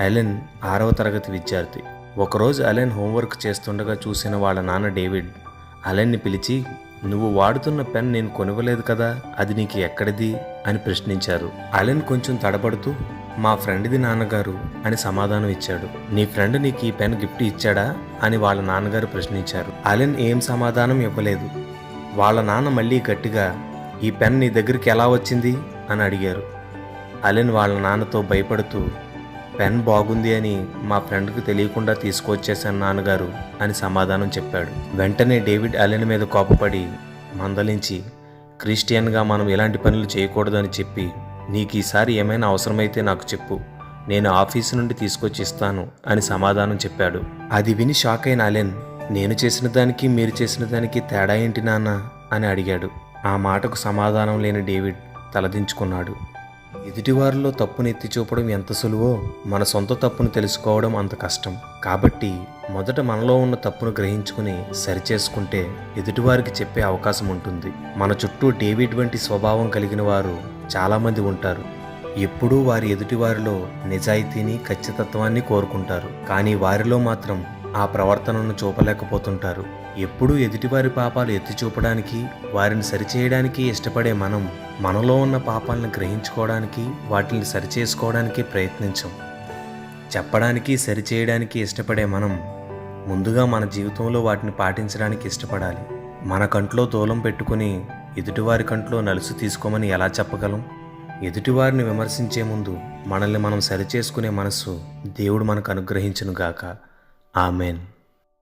Allen ఆరవ తరగతి విద్యార్థి. ఒకరోజు అలెన్ హోంవర్క్ చేస్తుండగా చూసిన వాళ్ళ నాన్న డేవిడ్ అలెన్ని పిలిచి నువ్వు వాడుతున్న పెన్ నేను కొనివ్వలేదు కదా అది నీకు ఎక్కడిది? అని ప్రశ్నించారు. అలెన్ కొంచెం తడబడుతూ మా ఫ్రెండ్ది నాన్నగారు అని సమాధానం ఇచ్చాడు. నీ ఫ్రెండ్ నీకు ఈ పెన్ గిఫ్ట్ ఇచ్చాడా? అని వాళ్ళ నాన్నగారు ప్రశ్నించారు. అలెన్ ఏం సమాధానం ఇవ్వలేదు. వాళ్ళ నాన్న మళ్ళీ గట్టిగా ఈ పెన్ నీ దగ్గరికి ఎలా వచ్చింది? అని అడిగారు. అలెన్ వాళ్ళ నాన్నతో భయపడుతూ పెన్ బాగుంది అని మా ఫ్రెండ్కి తెలియకుండా తీసుకొచ్చేసాను నాన్నగారు అని సమాధానం చెప్పాడు. వెంటనే డేవిడ్ అలెన్ మీద కోపపడి మందలించి క్రిస్టియన్గా మనం ఎలాంటి పనులు చేయకూడదని చెప్పి నీకు ఈసారి ఏమైనా అవసరమైతే నాకు చెప్పు. నేను ఆఫీసు నుండి తీసుకొచ్చి ఇస్తాను అని సమాధానం చెప్పాడు. అది విని షాక్ అయిన అలెన్ నేను చేసిన దానికి మీరు చేసిన దానికి తేడా ఏంటి నాన్న? అని అడిగాడు. ఆ మాటకు సమాధానం లేని డేవిడ్ తలదించుకున్నాడు. ఎదుటివారిలో తప్పును ఎత్తి చూపడం ఎంత సులువో మన సొంత తప్పును తెలుసుకోవడం అంత కష్టం. కాబట్టి మొదట మనలో ఉన్న తప్పును గ్రహించుకుని సరిచేసుకుంటే ఎదుటివారికి చెప్పే అవకాశం ఉంటుంది. మన చుట్టూ డేవిడ్ వంటి స్వభావం కలిగిన వారు చాలామంది ఉంటారు. ఎప్పుడూ వారి ఎదుటివారిలో నిజాయితీని ఖచ్చితత్వాన్ని కోరుకుంటారు. కానీ వారిలో మాత్రం ఆ ప్రవర్తనను చూపలేకపోతుంటారు. ఎప్పుడూ ఎదుటివారి పాపాలు ఎత్తి చూపడానికి వారిని సరిచేయడానికి ఇష్టపడే మనం మనలో ఉన్న పాపాలను గ్రహించుకోవడానికి వాటిని సరిచేసుకోవడానికి ప్రయత్నించం. చెప్పడానికి సరిచేయడానికి ఇష్టపడే మనం ముందుగా మన జీవితంలో వాటిని పాటించడానికి ఇష్టపడాలి. మన కంట్లో దూలం పెట్టుకుని ఎదుటివారి కంట్లో నలుసు తీసుకోమని ఎలా చెప్పగలం? ఎదుటివారిని విమర్శించే ముందు మనల్ని మనం సరిచేసుకునే మనస్సు దేవుడు మనకు అనుగ్రహించునుగాక. ఆమెన్.